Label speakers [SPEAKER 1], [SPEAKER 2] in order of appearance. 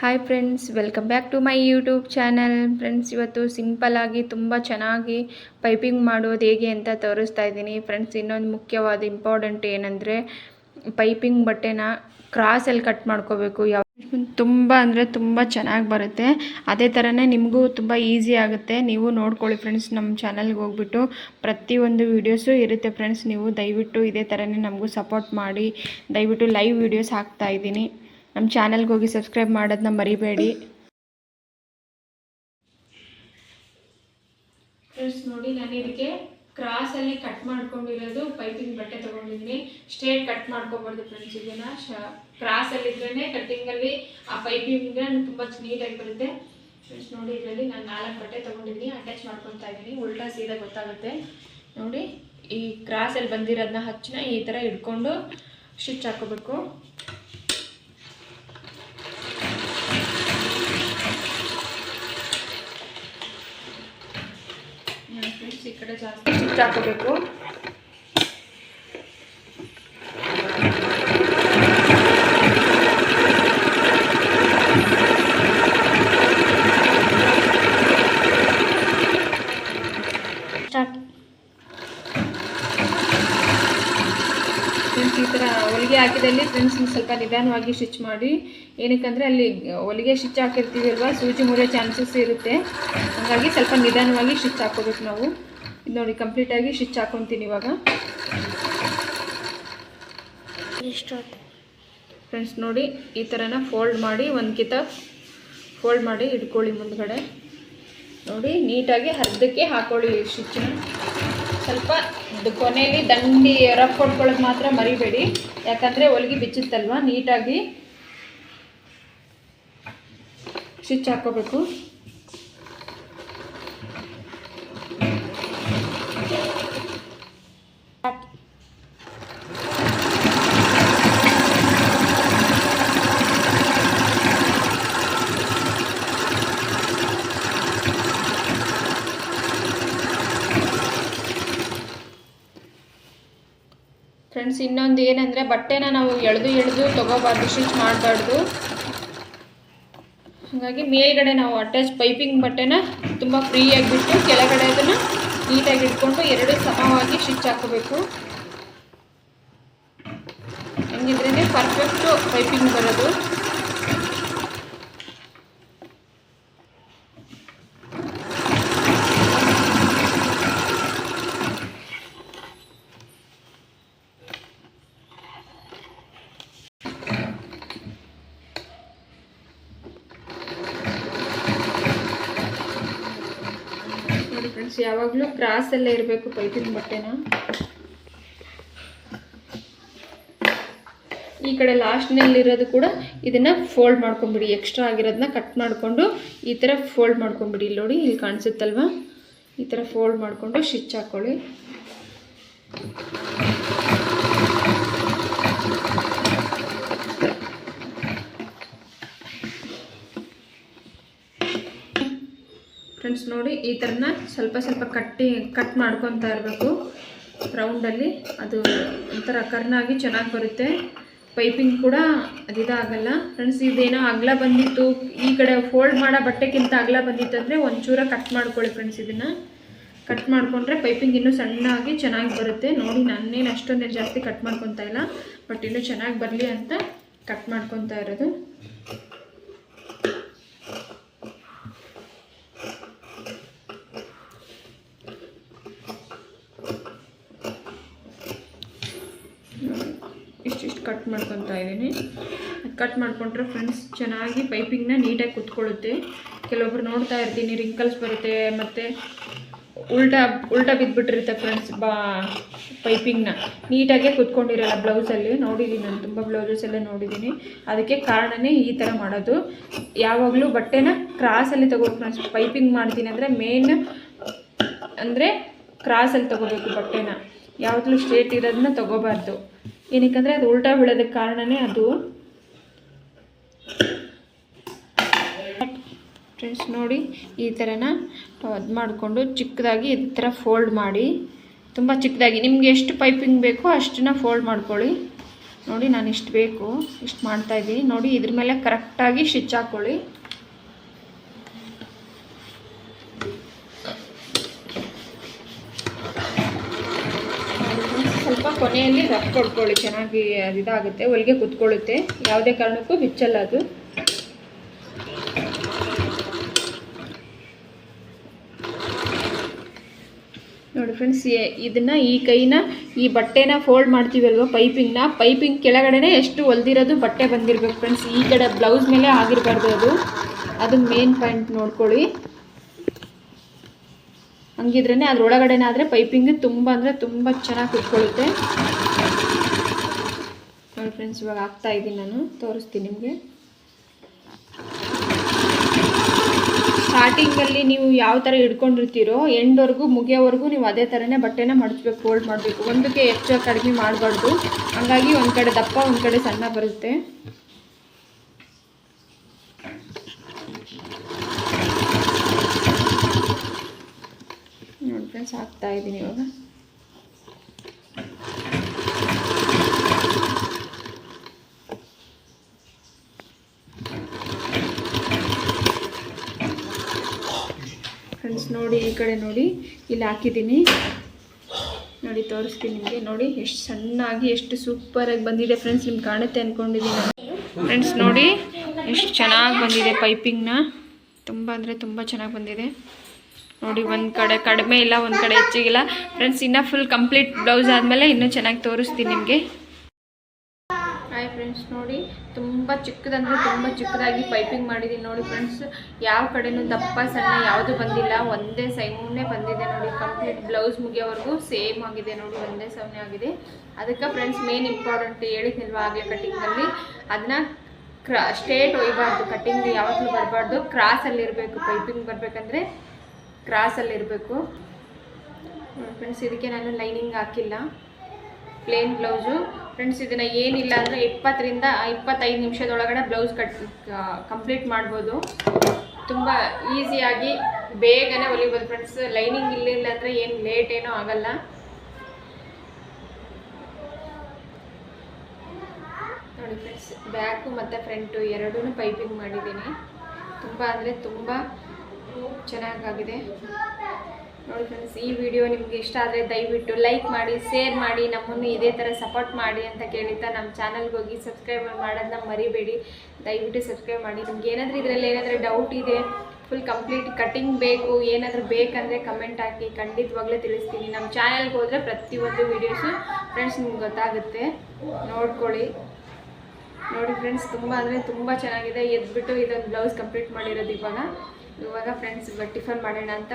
[SPEAKER 1] Hi friends welcome back to my YouTube channel friends ಇವತ್ತು ಸಿಂಪಲ್ಲಾಗಿ ತುಂಬ ಚೆನ್ನಾಗಿ ಪೈಪಿಂಗ್ ಮಾಡೋದು ಹೇಗೆ ಅಂತ ತೋರಿಸ್ತಾ ಇದ್ದೀನಿ. ಫ್ರೆಂಡ್ಸ್ ಇನ್ನೊಂದು ಮುಖ್ಯವಾದ ಇಂಪಾರ್ಟೆಂಟ್ ಏನಂದರೆ ಪೈಪಿಂಗ್ ಬಟ್ಟೆನ ಕ್ರಾಸಲ್ಲಿ ಕಟ್ ಮಾಡ್ಕೋಬೇಕು. ಯಾವ ತುಂಬ ಅಂದರೆ ತುಂಬ ಚೆನ್ನಾಗಿ ಬರುತ್ತೆ. ಅದೇ ಥರನೇ ನಿಮಗೂ ತುಂಬ ಈಸಿ ಆಗುತ್ತೆ. ನೀವು ನೋಡ್ಕೊಳ್ಳಿ ಫ್ರೆಂಡ್ಸ್ ನಮ್ಮ ಚಾನಲ್ಗೆ ಹೋಗ್ಬಿಟ್ಟು ಪ್ರತಿಯೊಂದು ವೀಡಿಯೋಸು ಇರುತ್ತೆ ಫ್ರೆಂಡ್ಸ್ ನೀವು ದಯವಿಟ್ಟು ಇದೇ ಥರನೇ ನಮಗೂ ಸಪೋರ್ಟ್ ಮಾಡಿ. ದಯವಿಟ್ಟು ಲೈವ್ ವೀಡಿಯೋಸ್ ಹಾಕ್ತಾ ಇದ್ದೀನಿ. ನಮ್ಮ ಚಾನಲ್ಗೆ ಹೋಗಿ ಸಬ್ಸ್ಕ್ರೈಬ್ ಮಾಡೋದನ್ನ ಮರಿಬೇಡಿ. ಫ್ರೆಂಡ್ಸ್ ನೋಡಿ, ನಾನು ಇದಕ್ಕೆ ಕ್ರಾಸಲ್ಲಿ ಕಟ್ ಮಾಡ್ಕೊಂಡಿರೋದು ಪೈಪಿಂಗ್ ಬಟ್ಟೆ ತೊಗೊಂಡಿದ್ದೀನಿ. ಸ್ಟ್ರೇಟ್ ಕಟ್ ಮಾಡ್ಕೊಬಾರ್ದು ಫ್ರೆಂಡ್ಸ್ ಇದನ್ನ. ಶ ಕ್ರಾಸಲ್ಲಿ ಇದ್ರೇ ಕಟ್ಟಿಂಗಲ್ಲಿ ಆ ಪೈಪಿಂಗ್ ತುಂಬ ನೀಟಾಗಿ ಬರುತ್ತೆ. ಫ್ರೆಂಡ್ಸ್ ನೋಡಿ, ಇದರಲ್ಲಿ ನಾನು ನಾಲ್ಕು ಬಟ್ಟೆ ತೊಗೊಂಡಿದ್ದೀನಿ. ಅಟ್ಯಾಚ್ ಮಾಡ್ಕೊತಾ ಇದ್ದೀನಿ. ಉಲ್ಟಾ ಸೀದಾ ಗೊತ್ತಾಗುತ್ತೆ. ನೋಡಿ, ಈ ಕ್ರಾಸಲ್ಲಿ ಬಂದಿರೋದನ್ನ ಹಚ್ಚಿನ ಈ ಥರ ಹಿಡ್ಕೊಂಡು ಸ್ಟಿಚ್ ಹಾಕೋಬೇಕು ಫ್ರೆಂಡ್ಸ್ ಈ ಕಡೆ ಹಾಕೋಬೇಕು. ಫ್ರೆಂಡ್ಸ್ ಈ ಥರ ಹೊಲಿಗೆ ಹಾಕಿದಲ್ಲಿ ಫ್ರೆಂಡ್ಸ್ ಸ್ವಲ್ಪ ನಿಧಾನವಾಗಿ ಸ್ಟಿಚ್ ಮಾಡಿ. ಏನಕ್ಕಂದರೆ ಅಲ್ಲಿ ಹೊಲಿಗೆ ಸ್ಟಿಚ್ ಹಾಕಿರ್ತೀವಿ ಅಲ್ವಾ? ಸೂಜಿ ಮುರಿಯೋ ಚಾನ್ಸಸ್ ಇರುತ್ತೆ. ಹಾಗಾಗಿ ಸ್ವಲ್ಪ ನಿಧಾನವಾಗಿ ಸ್ಟಿಚ್ ಹಾಕೋಬೇಕು ನಾವು. ಇದು ನೋಡಿ ಕಂಪ್ಲೀಟಾಗಿ ಸ್ಟಿಚ್ ಹಾಕೊತೀನಿ ಇವಾಗ. ಫ್ರೆಂಡ್ಸ್ ನೋಡಿ ಈ ಥರನ ಫೋಲ್ಡ್ ಮಾಡಿ ಒಂದು ಕಿತ ಫೋಲ್ಡ್ ಮಾಡಿ ಇಟ್ಕೊಳ್ಳಿ ಮುಂದ್ಗಡೆ. ನೋಡಿ ನೀಟಾಗಿ ಅರ್ಧಕ್ಕೆ ಹಾಕೊಳ್ಳಿ ಸ್ಟಿಚ್ಚನ್ನ ಸ್ವಲ್ಪ ಕೊನೆಯಲ್ಲಿ ದಂಡಿ ರಫ್ ಕೊಡ್ಕೊಳ್ಳೋದು ಮಾತ್ರ ಮರಿಬೇಡಿ. ಯಾಕಂದರೆ ಹೊಲಿಗೆ ಬಿಚ್ಚುತ್ತಲ್ವ? ನೀಟಾಗಿ ಸ್ಟಿಚ್ ಹಾಕೋಬೇಕು. ಫ್ರೆಂಡ್ಸ್ ಇನ್ನೊಂದು ಏನಂದರೆ, ಬಟ್ಟೆನ ನಾವು ಎಳೆದು ಎಳೆದು ತೊಗೋಬಾರ್ದು, ಸ್ಟಿಚ್ ಮಾಡಬಾರ್ದು. ಹಾಗಾಗಿ ಮೇಲ್ಗಡೆ ನಾವು ಅಟ್ಯಾಚ್ ಪೈಪಿಂಗ್ ಬಟ್ಟೆನ ತುಂಬ ಫ್ರೀಯಾಗಿ ಬಿಟ್ಟು ಕೆಳಗಡೆ ಅದನ್ನು ನೀಟಾಗಿ ಇಟ್ಕೊಂಡು ಎರಡು ಸಮವಾಗಿ ಸ್ಟಿಚ್ ಹಾಕಬೇಕು. ಹಂಗಿದ್ರೇ ಪರ್ಫೆಕ್ಟು ಪೈಪಿಂಗ್ ಬರೋದು. ನೋಡಿ ಫ್ರೆಂಡ್ಸ್ ಯಾವಾಗಲೂ ಕ್ರಾಸ್ ಎಲ್ಲ ಇರಬೇಕು ಪೈಪಿನ ಬಟ್ಟೆನ. ಈ ಕಡೆ ಲಾಸ್ಟ್ನಲ್ಲಿರೋದು ಕೂಡ ಇದನ್ನು ಫೋಲ್ಡ್ ಮಾಡ್ಕೊಂಬಿಡಿ. ಎಕ್ಸ್ಟ್ರಾ ಆಗಿರೋದನ್ನ ಕಟ್ ಮಾಡಿಕೊಂಡು ಈ ಥರ ಫೋಲ್ಡ್ ಮಾಡ್ಕೊಂಬಿಡಿ. ಇಲ್ಲಿ ನೋಡಿ, ಇಲ್ಲಿ ಕಾಣಿಸುತ್ತಲ್ವ? ಈ ಥರ ಫೋಲ್ಡ್ ಮಾಡಿಕೊಂಡು ಸ್ಟಿಚ್ ಹಾಕ್ಕೊಳ್ಳಿ ಫ್ರೆಂಡ್ಸ್ ನೋಡಿ, ಈ ಥರನ ಸ್ವಲ್ಪ ಸ್ವಲ್ಪ ಕಟ್ಟಿ ಕಟ್ ಮಾಡ್ಕೊತಾ ಇರಬೇಕು. ರೌಂಡಲ್ಲಿ ಅದು ಒಂಥರ ಕರ್ನಾಗಿ ಚೆನ್ನಾಗಿ ಬರುತ್ತೆ. ಪೈಪಿಂಗ್ ಕೂಡ ಅದಿದಾಗಲ್ಲ ಫ್ರೆಂಡ್ಸ್ ಇದೇನೋ ಅಗಲ ಬಂದಿತ್ತು. ಈ ಕಡೆ ಫೋಲ್ಡ್ ಮಾಡೋ ಬಟ್ಟೆಗಿಂತ ಅಗಲ ಬಂದಿತ್ತು ಅಂದರೆ ಒಂಚೂರ ಕಟ್ ಮಾಡ್ಕೊಳ್ಳಿ ಫ್ರೆಂಡ್ಸ್ ಇದನ್ನು. ಕಟ್ ಮಾಡಿಕೊಂಡ್ರೆ ಪೈಪಿಂಗ್ ಇನ್ನೂ ಸಣ್ಣಾಗಿ ಚೆನ್ನಾಗಿ ಬರುತ್ತೆ. ನೋಡಿ ನಾನೇನು ಅಷ್ಟೊಂದೇನು ಜಾಸ್ತಿ ಕಟ್ ಮಾಡ್ಕೊತಾ ಇಲ್ಲ. ಬಟ್ ಇನ್ನೂ ಚೆನ್ನಾಗಿ ಬರಲಿ ಅಂತ ಕಟ್ ಮಾಡ್ಕೊತಾ ಇರೋದು. ಕಟ್ ಮಾಡ್ಕೊತಾ ಇದ್ದೀನಿ. ಕಟ್ ಮಾಡಿಕೊಂಡ್ರೆ ಫ್ರೆಂಡ್ಸ್ ಚೆನ್ನಾಗಿ ಪೈಪಿಂಗ್ನ ನೀಟಾಗಿ ಕುತ್ಕೊಳ್ಳುತ್ತೆ. ಕೆಲವೊಬ್ರು ನೋಡ್ತಾ ಇರ್ತೀನಿ ರಿಂಕಲ್ಸ್ ಬರುತ್ತೆ, ಮತ್ತು ಉಲ್ಟಾ ಉಲ್ಟಾ ಬಿದ್ದುಬಿಟ್ಟಿರುತ್ತೆ ಫ್ರೆಂಡ್ಸ್ ಬಾ ಪೈಪಿಂಗ್ನ ನೀಟಾಗೆ ಕುತ್ಕೊಂಡಿರಲ್ಲ ಬ್ಲೌಸಲ್ಲಿ ನೋಡಿದ್ದೀನಿ ನಾನು, ತುಂಬ ಬ್ಲೌಸಸ್ ಎಲ್ಲ ನೋಡಿದ್ದೀನಿ ಅದಕ್ಕೆ ಕಾರಣನೇ ಈ ಥರ ಮಾಡೋದು. ಯಾವಾಗಲೂ ಬಟ್ಟೆನ ಕ್ರಾಸಲ್ಲಿ ತಗೋ ಫ್ರೆಂಡ್ಸ್ ಪೈಪಿಂಗ್ ಮಾಡ್ತೀನಿ ಅಂದರೆ ಮೇನ್ ಅಂದರೆ ಕ್ರಾಸಲ್ಲಿ ತಗೋಬೇಕು ಬಟ್ಟೆನ. ಯಾವಾಗಲೂ ಸ್ಟ್ರೇಟ್ ಇರೋದನ್ನ ತಗೋಬಾರ್ದು. ಏನಕ್ಕಂದರೆ ಅದು ಉಲ್ಟಾ ಬೀಳೋದಕ್ಕೆ ಕಾರಣನೇ ಅದು. ಫ್ರೆಂಡ್ಸ್ ನೋಡಿ, ಈ ಥರನ ಅದು ಮಾಡಿಕೊಂಡು ಚಿಕ್ಕದಾಗಿ ಈ ಥರ ಫೋಲ್ಡ್ ಮಾಡಿ. ತುಂಬ ಚಿಕ್ಕದಾಗಿ. ನಿಮ್ಗೆ ಎಷ್ಟು ಪೈಪಿಂಗ್ ಬೇಕೋ ಅಷ್ಟನ್ನ ಫೋಲ್ಡ್ ಮಾಡ್ಕೊಳ್ಳಿ. ನೋಡಿ ನಾನು ಇಷ್ಟು ಬೇಕು. ಇಷ್ಟು ಮಾಡ್ತಾ ಇದ್ದೀನಿ. ನೋಡಿ, ಇದ್ರ ಮೇಲೆ ಕರೆಕ್ಟಾಗಿ ಸ್ಟಿಚ್ ಹಾಕ್ಕೊಳ್ಳಿ ಸ್ವಲ್ಪ ಕೊನೆಯಲ್ಲಿ ರಫ್ ಕೊಡ್ಕೊಳ್ಳಿ, ಚೆನ್ನಾಗಿ ಇದಾಗುತ್ತೆ, ಹೊಲಿಗೆ ಕುತ್ಕೊಳ್ಳುತ್ತೆ. ಯಾವುದೇ ಕಾರಣಕ್ಕೂ ಬಿಚ್ಚಲ್ಲ ಅದು. ನೋಡಿ ಫ್ರೆಂಡ್ಸ್ ಇದನ್ನ ಈ ಕೈನ, ಈ ಬಟ್ಟೆನ ಫೋಲ್ಡ್ ಮಾಡ್ತೀವಲ್ವ ಪೈಪಿಂಗ್ನ ಪೈಪಿಂಗ್ ಕೆಳಗಡೆನೇ ಎಷ್ಟು ಹೊಲ್ದಿರೋದು ಬಟ್ಟೆ ಬಂದಿರಬೇಕು ಫ್ರೆಂಡ್ಸ್ ಈ ಕಡೆ ಬ್ಲೌಸ್ ಮೇಲೆ ಆಗಿರಬಾರ್ದು ಅದು. ಅದು ಮೇನ್ ಪಾಯಿಂಟ್ ನೋಡ್ಕೊಳ್ಳಿ. ಹಂಗಿದ್ರೇ ಅದ್ರೊಳಗಡೆನಾದರೆ ಪೈಪಿಂಗ್ ತುಂಬ ಅಂದರೆ ತುಂಬ ಚೆನ್ನಾಗಿ ಕುತ್ಕೊಳ್ಳುತ್ತೆ. ನೋಡಿ ಫ್ರೆಂಡ್ಸ್ ಇವಾಗ ಹಾಕ್ತಾ ಇದ್ದೀನಿ ನಾನು, ತೋರಿಸ್ತೀನಿ ನಿಮಗೆ. ಸ್ಟಾರ್ಟಿಂಗಲ್ಲಿ ನೀವು ಯಾವ ಥರ ಹಿಡ್ಕೊಂಡಿರ್ತೀರೋ, ಎಂಡ್ವರೆಗೂ ಮುಗಿಯೋವರೆಗೂ ನೀವು ಅದೇ ಥರನೇ ಬಟ್ಟೆನ ಮಡಚಬೇಕು ಫೋಲ್ಡ್ ಮಾಡಬೇಕು. ಒಂದಕ್ಕೆ ಹೆಚ್ಚು ಕಡಿಮೆ ಮಾಡಬಾರ್ದು. ಹಂಗಾಗಿ ಒಂದು ಕಡೆ ದಪ್ಪ, ಒಂದು ಕಡೆ ಸಣ್ಣ ಬರುತ್ತೆ. ಫ್ರೆಂಡ್ಸ್ ಹಾಕ್ತಾ ಇದ್ದೀನಿ ಇವಾಗ. ಫ್ರೆಂಡ್ಸ್ ನೋಡಿ ಈ ಕಡೆ ನೋಡಿ. ಇಲ್ಲಿ ಹಾಕಿದ್ದೀನಿ. ನೋಡಿ, ತೋರಿಸ್ತೀನಿ ನಿಮಗೆ. ನೋಡಿ, ಎಷ್ಟು ಸಣ್ಣಾಗಿ, ಎಷ್ಟು ಸೂಪರಾಗಿ ಬಂದಿದೆ ಫ್ರೆಂಡ್ಸ್ ನಿಮ್ಗೆ ಕಾಣುತ್ತೆ ಅಂದ್ಕೊಂಡಿದ್ದೀನಿ ಫ್ರೆಂಡ್ಸ್ ನೋಡಿ, ಎಷ್ಟು ಚೆನ್ನಾಗಿ ಬಂದಿದೆ ಪೈಪಿಂಗ್ನ ತುಂಬ ಅಂದರೆ ತುಂಬ ಚೆನ್ನಾಗಿ ಬಂದಿದೆ. ನೋಡಿ, ಒಂದು ಕಡೆ ಕಡಿಮೆ ಇಲ್ಲ, ಒಂದು ಕಡೆ ಹೆಚ್ಚಿಗಿಲ್ಲ ಫ್ರೆಂಡ್ಸ್ ಇನ್ನೂ ಫುಲ್ ಕಂಪ್ಲೀಟ್ ಬ್ಲೌಸ್ ಆದಮೇಲೆ ಇನ್ನೂ ಚೆನ್ನಾಗಿ ತೋರಿಸ್ತೀನಿ ನಿಮಗೆ. ಹಾಯ್ ಫ್ರೆಂಡ್ಸ್ ನೋಡಿ, ತುಂಬ ಚಿಕ್ಕದಂದ್ರೆ ತುಂಬ ಚಿಕ್ಕದಾಗಿ ಪೈಪಿಂಗ್ ಮಾಡಿದ್ದೀನಿ ನೋಡಿ ಫ್ರೆಂಡ್ಸ್ ಯಾವ ಕಡೆನೂ ದಪ್ಪ, ಸಣ್ಣ ಯಾವುದು ಬಂದಿಲ್ಲ. ಒಂದೇ ಸೈಮೂನೇ ಬಂದಿದೆ ನೋಡಿ ಕಂಪ್ಲೀಟ್ ಬ್ಲೌಸ್ ಮುಗಿಯೋವರೆಗೂ ಸೇಮ್ ಆಗಿದೆ ನೋಡಿ, ಒಂದೇ ಸೌನೆ ಆಗಿದೆ. ಅದಕ್ಕೆ ಫ್ರೆಂಡ್ಸ್ ಮೇನ್ ಇಂಪಾರ್ಟೆಂಟ್ ಹೇಳಿದ್ನಿಲ್ವ ಆಗಲೇ ಕಟ್ಟಿಂಗಲ್ಲಿ ಅದನ್ನ ಕ್ರಾ ಸ್ಟೇಟ್ ಒಯ್ಯಬಾರ್ದು ಕಟ್ಟಿಂಗ್ ಯಾವತ್ತೂ ಬರಬಾರ್ದು. ಕ್ರಾಸಲ್ಲಿರಬೇಕು ಪೈಪಿಂಗ್ ಬರಬೇಕಂದ್ರೆ ಕ್ರಾಸಲ್ಲಿ ಇರಬೇಕು. ಫ್ರೆಂಡ್ಸ್ ಇದಕ್ಕೆ ನಾನು ಲೈನಿಂಗ್ ಹಾಕಿಲ್ಲ. ಪ್ಲೇನ್ ಬ್ಲೌಸು ಫ್ರೆಂಡ್ಸ್ ಇದನ್ನು ಏನಿಲ್ಲ ಅಂದರೆ ಇಪ್ಪತ್ತರಿಂದ ಇಪ್ಪತ್ತೈದು ನಿಮಿಷದೊಳಗಡೆ ಬ್ಲೌಸ್ ಕಟ್ ಕಂಪ್ಲೀಟ್ ಮಾಡ್ಬೋದು. ತುಂಬ ಈಸಿಯಾಗಿ ಬೇಗನೆ ಹೊಲಿಬೋದು ಫ್ರೆಂಡ್ಸ್ ಲೈನಿಂಗ್ ಇಲ್ಲಿಲ್ಲ ಅಂದರೆ ಏನು ಲೇಟ್ ಏನೂ ಆಗಲ್ಲ. ನೋಡಿ ಫ್ರೆಂಡ್ಸ್ ಬ್ಯಾಕು ಮತ್ತು ಫ್ರಂಟು ಎರಡೂ ಪೈಪಿಂಗ್ ಮಾಡಿದ್ದೀನಿ. ತುಂಬ ಅಂದರೆ ತುಂಬ ಚೆನ್ನಾಗಾಗಿದೆ. ನೋಡಿ ಫ್ರೆಂಡ್ಸ್ ಈ ವಿಡಿಯೋ ನಿಮಗೆ ಇಷ್ಟ ಆದರೆ ದಯವಿಟ್ಟು ಲೈಕ್ ಮಾಡಿ ಶೇರ್ ಮಾಡಿ, ನಮ್ಮನ್ನು ಇದೇ ಥರ ಸಪೋರ್ಟ್ ಮಾಡಿ ಅಂತ ಕೇಳಿತಾ ನಮ್ಮ ಚಾನಲ್ಗೆ ಹೋಗಿ ಸಬ್ಸ್ಕ್ರೈಬ್ ಮಾಡೋದನ್ನ ಮರಿಬೇಡಿ. ದಯವಿಟ್ಟು ಸಬ್ಸ್ಕ್ರೈಬ್ ಮಾಡಿ. ನಿಮ್ಗೆ ಏನಾದರೂ ಇದರಲ್ಲಿ ಏನಾದರೂ ಡೌಟ್ ಇದೆ ಫುಲ್ ಕಂಪ್ಲೀಟ್ ಕಟಿಂಗ್ ಬೇಕು, ಏನಾದರೂ ಬೇಕಂದರೆ ಕಮೆಂಟ್ ಹಾಕಿ. ಖಂಡಿತವಾಗ್ಲೇ ತಿಳಿಸ್ತೀನಿ. ನಮ್ಮ ಚಾನಲ್ಗೆ ಹೋದರೆ ಪ್ರತಿಯೊಂದು ವೀಡಿಯೋಸು ಫ್ರೆಂಡ್ಸ್ ನಿಮ್ಗೆ ಗೊತ್ತಾಗುತ್ತೆ. ನೋಡ್ಕೊಳ್ಳಿ. ನೋಡಿ ಫ್ರೆಂಡ್ಸ್ ತುಂಬ ಅಂದರೆ ತುಂಬ ಚೆನ್ನಾಗಿದೆ. ಎದ್ಬಿಟ್ಟು ಇದೊಂದು ಬ್ಲೌಸ್ ಕಂಪ್ಲೀಟ್ ಮಾಡಿರೋದು ಇವಾಗ. ಇವಾಗ ಫ್ರೆಂಡ್ಸ್ ಟಿಫನ್ ಮಾಡೋಣ ಅಂತ